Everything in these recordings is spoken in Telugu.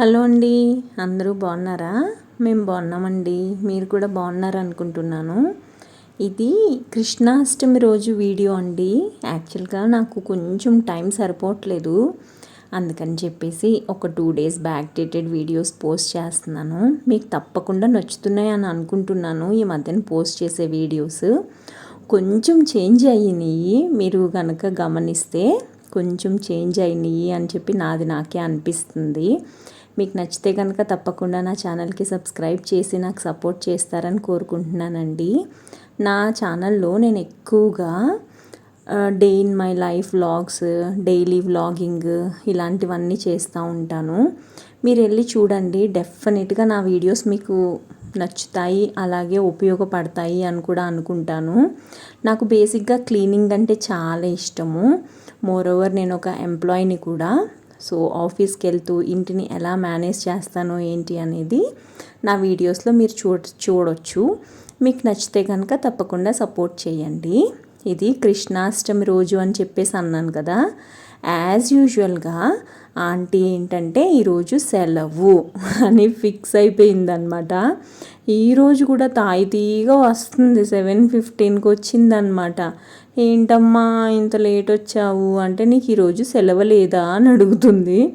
హలో అండి అందరూ బాగున్నారా? మేము బాగున్నామండి మీరు కూడా బాగున్నారు అనుకుంటున్నాను. ఇది కృష్ణాష్టమి రోజు వీడియో అండి. యాక్చువల్గా నాకు కొంచెం టైం సరిపోవట్లేదు. అందుకని చెప్పేసి ఒక two days back dated videos post చేస్తున్నాను. మీకు తప్పకుండా నచ్చుతున్నాయి అని అనుకుంటున్నాను ఈ మధ్యన పోస్ట్ చేసే వీడియోస్. కొంచెం చేంజ్ అయినాయి మీరు కనుక గమనిస్తే కొంచెం చేంజ్ అయినాయి అని చెప్పి నాది నాకే అనిపిస్తుంది. మీకు నచ్చితే కనుక తప్పకుండా నా ఛానల్కి సబ్స్క్రైబ్ చేసి నాకు సపోర్ట్ చేస్తారని కోరుకుంటున్నానండి. నా ఛానల్లో నేను ఎక్కువగా day in my life vlogs daily vlogging ఇలాంటివన్నీ చేస్తూ ఉంటాను. మీరు వెళ్ళి చూడండి. డెఫినెట్గా నా వీడియోస్ మీకు నచ్చుతాయి అలాగే ఉపయోగపడతాయి అని కూడా అనుకుంటాను. నాకు బేసిక్గా క్లీనింగ్ అంటే చాలా ఇష్టము. మోర్ ఓవర్ నేను ఒక ఎంప్లాయీని కూడా. సో ఆఫీస్కి వెళ్తూ ఇంటిని ఎలా మేనేజ్ చేస్తానో ఏంటి అనేది నా వీడియోస్లో మీరు చూడ చూడొచ్చు. మీకు నచ్చితే కనుక తప్పకుండా సపోర్ట్ చేయండి. ఇది కృష్ణాష్టమి రోజు అని చెప్పేసి అన్నాను కదా. యాజ్ యూజువల్గా ఆంటీ ఏంటంటే ఈరోజు సెలవు అని ఫిక్స్ అయిపోయిందనమాట ఈరోజు కూడా తాయితీగా వస్తుంది సెవెన్ ఫిఫ్టీన్కి వచ్చిందనమాట ఏంటమ్మా ఇంత లేట్ వచ్చావు? అంటే నీకు ఈరోజు సెలవు లేదా? అని అడుగుతుంది.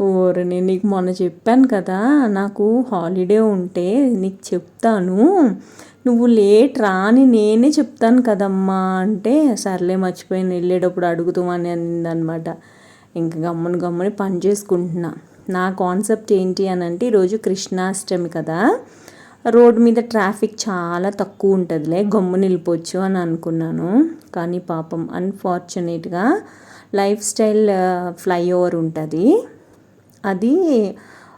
ఓరే నేను నీకు మొన్న చెప్పాను కదా నాకు హాలిడే ఉంటే నీకు చెప్తాను. నువ్వు లేట్ రాని నేనే చెప్తాను కదమ్మా అంటే సర్లే మర్చిపోయిన వెళ్ళేటప్పుడు అడుగుతామని అనిందనమాట. ఇంక గమ్మున గమ్ముని పని చేసుకుంటున్నా. నా కాన్సెప్ట్ ఏంటి అని అంటే ఈరోజు కృష్ణాష్టమి కదా. రోడ్ మీద ట్రాఫిక్ చాలా తక్కువ ఉంటుందిలే గమ్ము నిలిపోవచ్చు అని అనుకున్నాను. కానీ పాపం అన్ఫార్చునేట్గా లైఫ్ స్టైల్ ఫ్లైఓవర్ ఉంటుంది. అది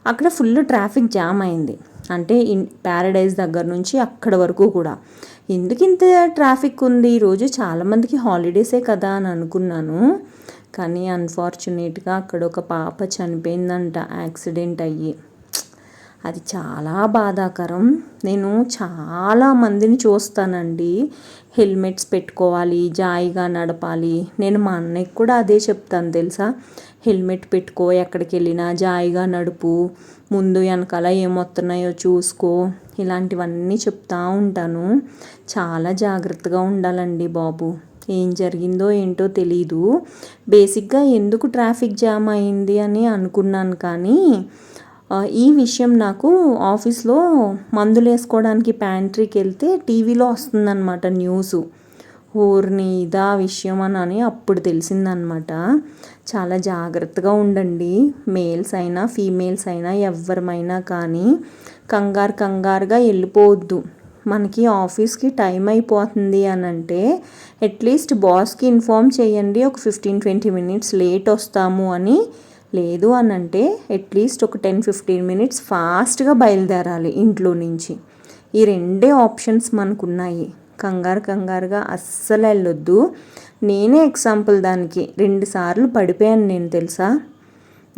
అక్కడ ఫుల్ ట్రాఫిక్ జామ్ అయింది. అంటే ఇన్ ప్యారడైజ్ దగ్గర నుంచి అక్కడ వరకు కూడా. ఎందుకు ఇంత ట్రాఫిక్ ఉంది? ఈరోజు చాలామందికి హాలిడేసే కదా అని అనుకున్నాను. కానీ అన్ఫార్చునేట్గా అక్కడ ఒక పాప చనిపోయిందంట యాక్సిడెంట్ అయ్యి. అది చాలా బాధాకరం. నేను చాలా మందిని చూస్తానండి. హెల్మెట్స్ పెట్టుకోవాలి జాయిగా నడపాలి. నేను మా అన్నయ్యకి కూడా అదే చెప్తాను తెలుసా? హెల్మెట్ పెట్టుకో ఎక్కడికి వెళ్ళినా జాయిగా నడుపు ముందు వెనకాల ఏమొస్తున్నాయో చూసుకో. ఇలాంటివన్నీ చెప్తా ఉంటాను. చాలా జాగ్రత్తగా ఉండాలండి బాబు. ఏం జరిగిందో ఏంటో తెలీదు. బేసిక్గా ఎందుకు ట్రాఫిక్ జామ్ అయింది అని అనుకున్నాను కానీ ఈ విషయం నాకు ఆఫీస్లో మందులు వేసుకోవడానికి ప్యాంట్రీకి వెళ్తే టీవీలో వస్తుందన్నమాట న్యూస్. ఊరిని ఇదా విషయం అని అప్పుడు తెలిసిందనమాట చాలా జాగ్రత్తగా ఉండండి. మేల్స్ అయినా ఫీమేల్స్ అయినా ఎవరమైనా కానీ కంగారు కంగారుగా వెళ్ళిపోవద్దు. మనకి ఆఫీస్కి టైం అయిపోతుంది అని అంటే అట్లీస్ట్ బాస్కి ఇన్ఫామ్ చేయండి. ఒక ఫిఫ్టీన్ ట్వంటీ మినిట్స్ లేట్ వస్తాము అని లేదు అని అంటే అట్లీస్ట్ ఒక టెన్ ఫిఫ్టీన్ మినిట్స్ ఫాస్ట్గా బయలుదేరాలి ఇంట్లో నుంచి. ఈ రెండే ఆప్షన్స్ మనకున్నాయి. కంగారు కంగారుగా అస్సలు వెళ్ళొద్దు. నేనే ఎగ్జాంపుల్ దానికి. రెండు సార్లు పడిపోయాను నేను తెలుసా?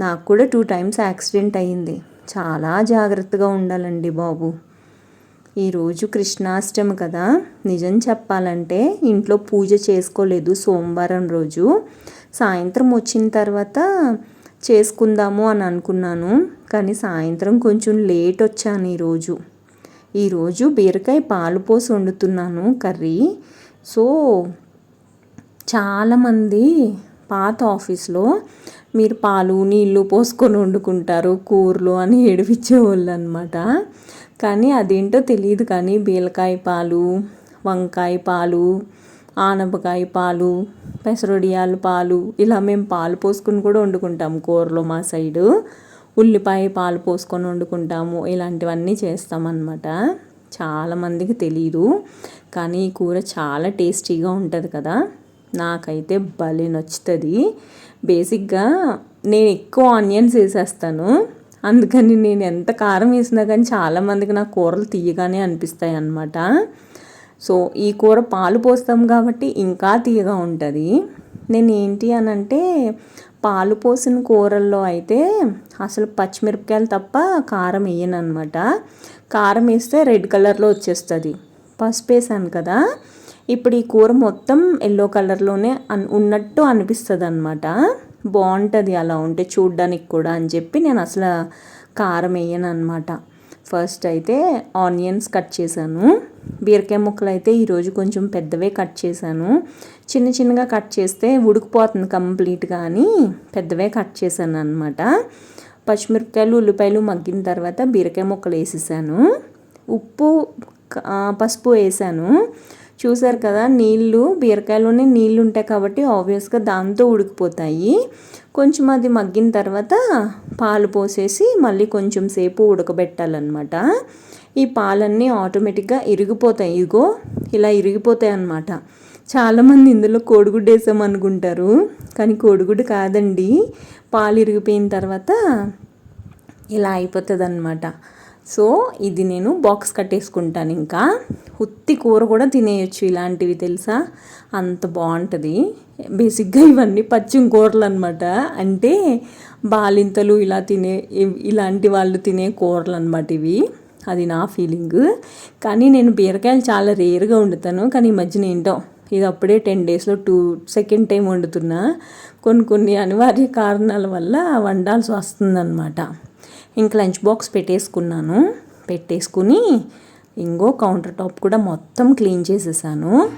నాకు కూడా టూ టైమ్స్ యాక్సిడెంట్ అయ్యింది. చాలా జాగ్రత్తగా ఉండాలండి బాబు. ఈరోజు కృష్ణాష్టమి కదా. నిజం చెప్పాలంటే ఇంట్లో పూజ చేసుకోలేదు సోమవారం రోజు. సాయంత్రం వచ్చిన తర్వాత చేసుకుందాము అని అనుకున్నాను. కానీ సాయంత్రం కొంచెం లేట్ వచ్చాను ఈరోజు ఈరోజు బీరకాయ పాలు పోసి వండుతున్నాను కర్రీ. సో చాలామంది పాత ఆఫీస్లో మీరు పాలు నీళ్ళు పోసుకొని వండుకుంటారు కూరలు అని ఏడిపించేవాళ్ళు అనమాట కానీ అదేంటో తెలియదు కానీ బీరకాయ పాలు వంకాయ పాలు ఆనపకాయ పాలు పెసరొడియాల పాలు ఇలా మేము పాలు పోసుకుని కూడా వండుకుంటాం కూరలో మా సైడు. ఉల్లిపాయ పాలు పోసుకొని వండుకుంటాము. ఇలాంటివన్నీ చేస్తామన్నమాట. చాలామందికి తెలీదు. కానీ ఈ కూర చాలా టేస్టీగా ఉంటుంది కదా. నాకైతే భలే నచ్చుతుంది. బేసిక్గా నేను ఎక్కువ ఆనియన్స్ వేసేస్తాను. అందుకని నేను ఎంత కారం వేసినా కానీ చాలామందికి నా కూరలు తీయగానే అనిపిస్తాయి అన్నమాట సో ఈ కూర పాలు పోస్తాం కాబట్టి ఇంకా తీయగా ఉంటుంది. నేను ఏంటి అని అంటే పాలు పోసిన కూరల్లో అయితే అసలు పచ్చిమిరపకాయలు తప్ప కారం వేయను అనమాట కారం వేస్తే రెడ్ కలర్లో వచ్చేస్తుంది. పసుపు వేసాను కదా ఇప్పుడు ఈ కూర మొత్తం ఎల్లో కలర్లోనే అన్ ఉన్నట్టు అనిపిస్తుంది అనమాట బాగుంటుంది అలా ఉంటే చూడ్డానికి కూడా అని చెప్పి నేను అసలు కారం వేయను అనమాట ఫస్ట్ అయితే ఆనియన్స్ కట్ చేశాను. బీరకాయ ముక్కలు అయితే ఈరోజు కొంచెం పెద్దవే కట్ చేశాను. చిన్న చిన్నగా కట్ చేస్తే ఉడికిపోతుంది కంప్లీట్గా అని పెద్దవే కట్ చేశాను అనమాట పచ్చిమిరపకాయలు ఉల్లిపాయలు మగ్గిన తర్వాత బీరకాయ ముక్కలు వేసేసాను. ఉప్పు పసుపు వేసాను. చూసారు కదా నీళ్ళు బీరకాయలోనే నీళ్ళు ఉంటాయి కాబట్టి ఆబ్వియస్గా దాంతో ఉడికిపోతాయి. కొంచెం అది మగ్గిన తర్వాత పాలు పోసేసి మళ్ళీ కొంచెం సేపు ఉడకబెట్టాలన్నమాట. ఈ పాలన్నీ ఆటోమేటిక్గా ఇరిగిపోతాయి. ఇగో ఇలా ఇరిగిపోతాయి అన్నమాట. చాలామంది ఇందులో కోడిగుడ్డు వేసామనుకుంటారు కానీ కోడిగుడ్డు కాదండి. పాలు ఇరిగిపోయిన తర్వాత ఇలా అయిపోతుంది అనమాట సో ఇది నేను బాక్స్ కట్టేసుకుంటాను ఇంకా. ఉత్తి కూర కూడా తినేయచ్చు ఇలాంటివి తెలుసా? అంత బాగుంటుంది. బేసిక్గా ఇవన్నీ పచ్చిమ కూరలు అనమాట అంటే బాలింతలు ఇలా తినే ఇలాంటి వాళ్ళు తినే కూరలు అనమాట ఇవి. అది నా ఫీలింగ్. కానీ నేను బీరకాయలు చాలా రేర్గా వండుతాను. కానీ ఈ మధ్యన ఏంటో ఇది అప్పుడే టెన్ డేస్లో టూ సెకండ్ టైం వండుతున్నా. కొన్ని కొన్ని అనివార్య కారణాల వల్ల వండాల్సి వస్తుందన్నమాట. ఇంక లంచ్ బాక్స్ పెట్టేసుకున్నాను. పెట్టేసుకుని ఇంకో కౌంటర్ టాప్ కూడా మొత్తం క్లీన్ చేసేసాను.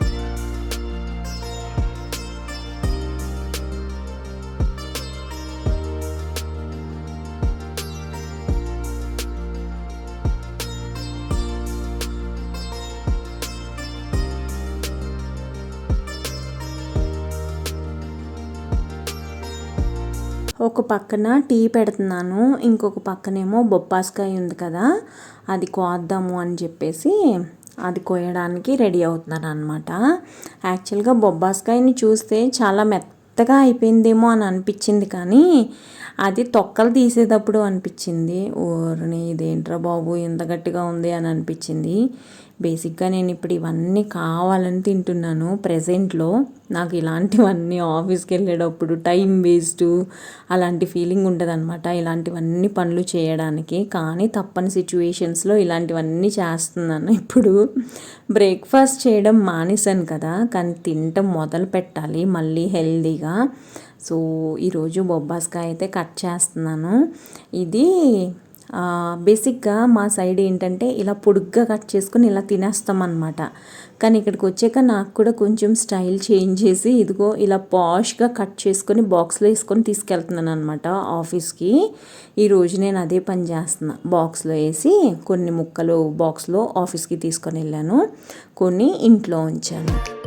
ఒక పక్కన టీ పెడుతున్నాను ఇంకొక పక్కనేమో బొప్పాస్కాయ ఉంది కదా అది కోద్దాము అని చెప్పేసి అది కోయడానికి రెడీ అవుతున్నాను అనమాట యాక్చువల్గా బొబ్బాస్కాయని చూస్తే చాలా మెత్తగా అయిపోయిందేమో అని అనిపించింది కానీ అది తొక్కలు తీసేటప్పుడు అనిపించింది. ఓర్ని ఇదేంట్రా బాబు ఇంత గట్టిగా ఉంది అని అనిపించింది. బేసిక్గా నేను ఇప్పుడు ఇవన్నీ కావాలని తింటున్నాను ప్రజెంట్లో నాకు ఇలాంటివన్నీ ఆఫీస్కి వెళ్ళేటప్పుడు టైం వేస్ట్ అలాంటి ఫీలింగ్ ఉంటుంది అనమాట ఇలాంటివన్నీ పనులు చేయడానికి. కానీ తప్పని సిచ్యువేషన్స్లో ఇలాంటివన్నీ చేస్తున్నాను. ఇప్పుడు బ్రేక్ఫాస్ట్ చేయడం మానేశాను కదా కానీ తినటం మొదలు పెట్టాలి మళ్ళీ హెల్దీగా. సో ఈరోజు బొబ్బాస్కాయ అయితే కట్ చేస్తున్నాను. ఇది బేసిక్గా మా సైడ్ ఏంటంటే ఇలా పొడుగ్గా కట్ చేసుకొని ఇలా తినేస్తాం అనమాట కానీ ఇక్కడికి వచ్చాక నాకు కూడా కొంచెం స్టైల్ చేంజ్ చేసి ఇదిగో ఇలా పాష్గా కట్ చేసుకొని బాక్స్లో వేసుకొని తీసుకెళ్తున్నాను అనమాట ఆఫీస్కి ఈరోజు నేను అదే పని చేస్తున్నా. బాక్స్లో వేసి కొన్ని ముక్కలు బాక్స్లో ఆఫీస్కి తీసుకొని వెళ్ళాను. కొన్ని ఇంట్లో ఉంచాను.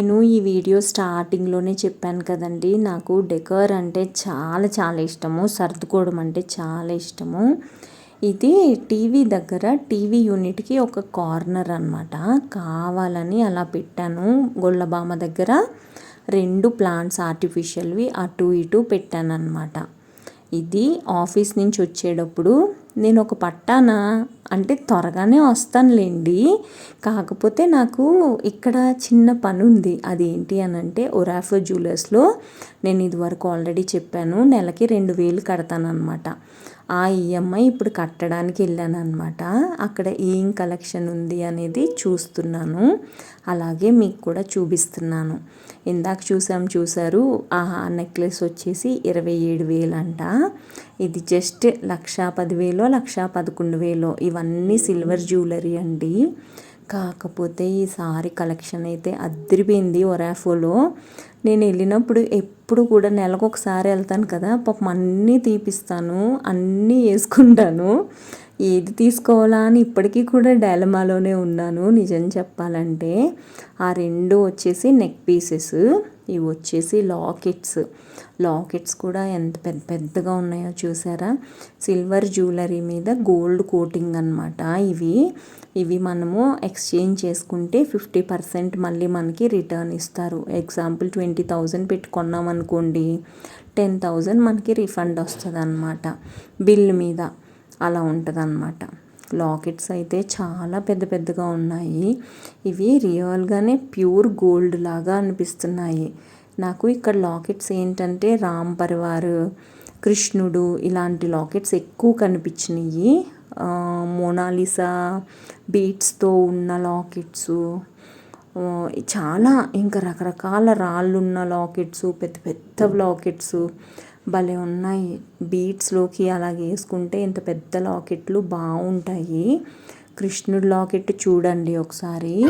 నేను ఈ వీడియో స్టార్టింగ్లోనే చెప్పాను కదండి. నాకు డెకర్ అంటే చాలా చాలా ఇష్టము. సర్దుకోవడం అంటే చాలా ఇష్టము. ఇది టీవీ దగ్గర టీవీ యూనిట్కి ఒక కార్నర్ అనమాట కావాలని అలా పెట్టాను. గొల్లబామ దగ్గర రెండు ప్లాంట్స్ ఆర్టిఫిషియల్వి అటు ఇటు పెట్టాను అనమాట ఇది ఆఫీస్ నుంచి వచ్చేటప్పుడు నేను ఒక పట్టాన? అంటే త్వరగానే వస్తానులేండి. కాకపోతే నాకు ఇక్కడ చిన్న పని ఉంది అది ఏంటి అని అంటే ఒరాఫో జ్యువెలర్స్లో నేను ఇదివరకు ఆల్రెడీ చెప్పాను నెలకి రెండు వేలు కడతానమాట ఆ ఈఎంఐ ఇప్పుడు కట్టడానికి వెళ్ళాను అనమాట అక్కడ ఏం కలెక్షన్ ఉంది అనేది చూస్తున్నాను. అలాగే మీకు కూడా చూపిస్తున్నాను. ఇందాక చూసాం చూసారు. ఆ నెక్లెస్ వచ్చేసి ఇరవై ఏడు వేలు అంట. ఇది జస్ట్ లక్షా పదివేలో లక్షా పదకొండు వేలో. ఇవన్నీ సిల్వర్ జ్యువెలరీ అండి. కాకపోతే ఈసారి కలెక్షన్ అయితే అద్దరిపోయింది ఒరాఫోలో. నేను వెళ్ళినప్పుడు ఎప్పుడు కూడా నెలకు ఒకసారి వెళ్తాను కదా. పాపం అన్నీ తీపిస్తాను అన్నీ వేసుకుంటాను. ఏది తీసుకోవాలా అని ఇప్పటికీ కూడా డైలమాలోనే ఉన్నాను. నిజం చెప్పాలంటే ఆ రెండు వచ్చేసి నెక్ పీసెస్ ఇవి వచ్చేసి లాకెట్స్. లాకెట్స్ కూడా ఎంత పెద్ద పెద్దగా ఉన్నాయో చూసారా? సిల్వర్ జ్యువెలరీ మీద గోల్డ్ కోటింగ్ అనమాట ఇవి ఇవి మనము ఎక్స్చేంజ్ చేసుకుంటే ఫిఫ్టీ పర్సెంట్ మళ్ళీ మనకి రిటర్న్ ఇస్తారు. ఎగ్జాంపుల్ ట్వంటీ థౌజండ్ పెట్టుకున్నాం అనుకోండి టెన్ థౌజండ్ మనకి రిఫండ్ వస్తుంది అనమాట బిల్ మీద. అలా ఉంటుంది అనమాట లాకెట్స్ అయితే చాలా పెద్ద పెద్దగా ఉన్నాయి. ఇవి రియల్గానే ప్యూర్ గోల్డ్ లాగా అనిపిస్తున్నాయి. నాకు ఇక్కడ లాకెట్స్ ఏంటంటే రామ్ పరివార్ కృష్ణుడు ఇలాంటి లాకెట్స్ ఎక్కువ కనిపించినాయి. మోనాలిసా బీట్స్తో ఉన్న లాకెట్స్ చాలా ఇంకా రకరకాల రాళ్ళు ఉన్న లాకెట్స్ పెద్ద పెద్ద లాకెట్స్ భలే ఉన్నాయి. బీట్స్లోకి అలాగే వేసుకుంటే ఇంత పెద్ద లాకెట్లు బాగుంటాయి కృష్ణుడి లాకెట్ చూడండి ఒకసారి.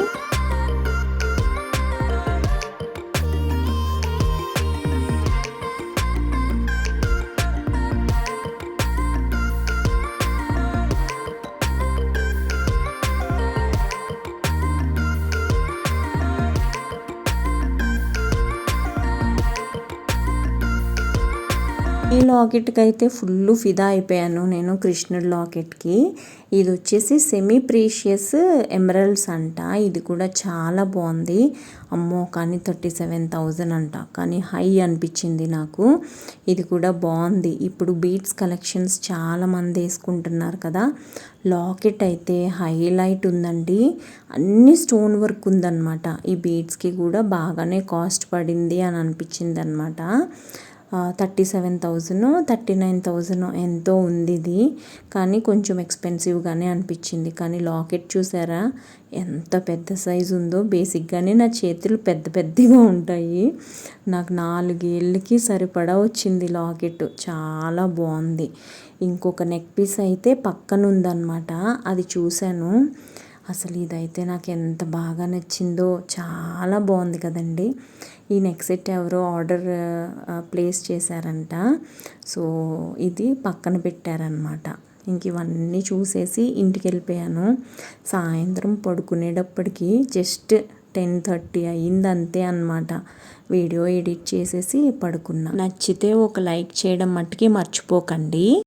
లాకెట్కి అయితే ఫుల్ ఫిదా అయిపోయాను నేను కృష్ణుడి లాకెట్కి. ఇది వచ్చేసి సెమీ ప్రీషియస్ ఎమరల్డ్స్ అంట. ఇది కూడా చాలా బాగుంది. అమ్మో కానీ థర్టీ సెవెన్ థౌజండ్ అంట. కానీ హై అనిపించింది నాకు. ఇది కూడా బాగుంది. ఇప్పుడు బీట్స్ కలెక్షన్స్ చాలామంది వేసుకుంటున్నారు కదా. లాకెట్ అయితే హైలైట్ ఉందండి. అన్ని స్టోన్ వర్క్ ఉందన్నమాట. ఈ బీట్స్కి కూడా బాగానే కాస్ట్ పడింది అని అనిపించింది అనమాట thirty seven thousand thirty nine thousand ఎంతో ఉంది ఇది కానీ కొంచెం ఎక్స్పెన్సివ్గానే అనిపించింది. కానీ లాకెట్ చూసారా? ఎంత పెద్ద సైజు ఉందో. బేసిక్గానే నా చేతులు పెద్ద పెద్దగా ఉంటాయి. నాకు నాలుగేళ్ళకి సరిపడా వచ్చింది లాకెట్. చాలా బాగుంది. ఇంకొక నెక్ పీస్ అయితే పక్కన ఉందన్నమాట అది చూశాను. అసలు ఇదైతే నాకు ఎంత బాగా నచ్చిందో చాలా బాగుంది కదండి. ఈ నెక్ సెట్ ఎవరో ఆర్డర్ ప్లేస్ చేశారంట. సో ఇది పక్కన పెట్టారనమాట ఇంక ఇవన్నీ చూసేసి ఇంటికి వెళ్ళిపోయాను సాయంత్రం పడుకునేటప్పటికి జస్ట్ టెన్ థర్టీ అయ్యింది అంతే అనమాట వీడియో ఎడిట్ చేసేసి పడుకున్నా. నచ్చితే ఒక లైక్ చేయడం మట్టుకి మర్చిపోకండి.